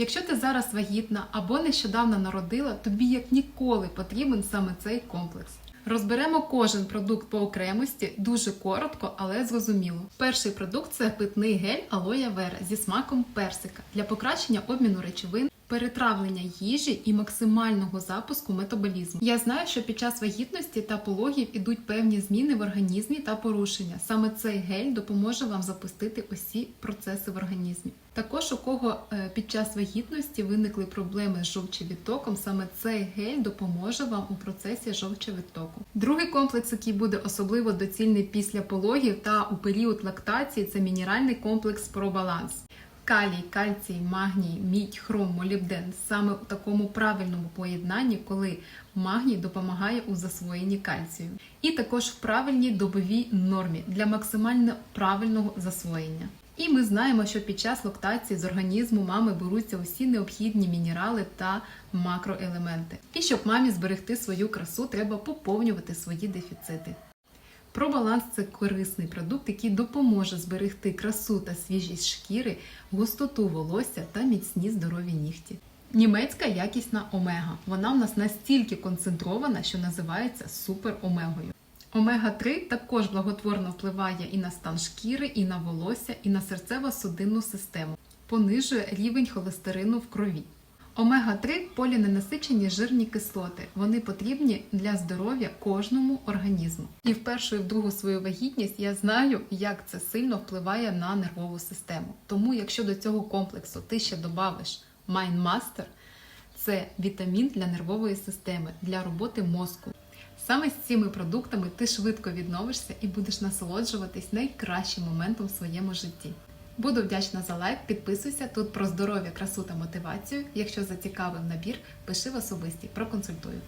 Якщо ти зараз вагітна або нещодавно народила, тобі як ніколи потрібен саме цей комплекс. Розберемо кожен продукт по окремості дуже коротко, але зрозуміло. Перший продукт це питний гель алоє вера зі смаком персика для покращення обміну речовин, перетравлення їжі і максимального запуску метаболізму. Я знаю, що під час вагітності та пологів ідуть певні зміни в організмі та порушення. Саме цей гель допоможе вам запустити усі процеси в організмі. Також у кого е, під час вагітності виникли проблеми з жовчовідтоком, саме цей гель допоможе вам у процесі жовчовідтоку. Другий комплекс, який буде особливо доцільний після пологів та у період лактації, це мінеральний комплекс ProBalance. Калій, кальцій, магній, мідь, хром, молібден саме у такому правильному поєднанні, коли магній допомагає у засвоєнні кальцію, і також в правильній добовій нормі для максимально правильного засвоєння. І ми знаємо, що під час лактації з організму мами беруться усі необхідні мінерали та макроелементи. І щоб мамі зберегти свою красу, треба поповнювати свої дефіцити. Пробаланс це корисний продукт, який допоможе зберегти красу та свіжість шкіри, густоту волосся та міцні здорові нігті. Німецька якісна омега. Вона в нас настільки концентрована, що називається суперомегою. Омега-3 також благотворно впливає і на стан шкіри, і на волосся, і на серцево-судинну систему, понижує рівень холестерину в крові. Омега-3 поліненасичені жирні кислоти. Вони потрібні для здоров'я кожному організму. І в першу і в другу свою вагітність я знаю, як це сильно впливає на нервову систему. Тому, якщо до цього комплексу ти ще додавиш Mindmaster, це вітамін для нервової системи, для роботи мозку. Саме з цими продуктами ти швидко відновишся і будеш насолоджуватись найкращим моментом в своєму житті. Буду вдячна за лайк, підписуйся тут про здоров'я, красу та мотивацію. Якщо зацікавив набір, пиши в особисті, проконсультую.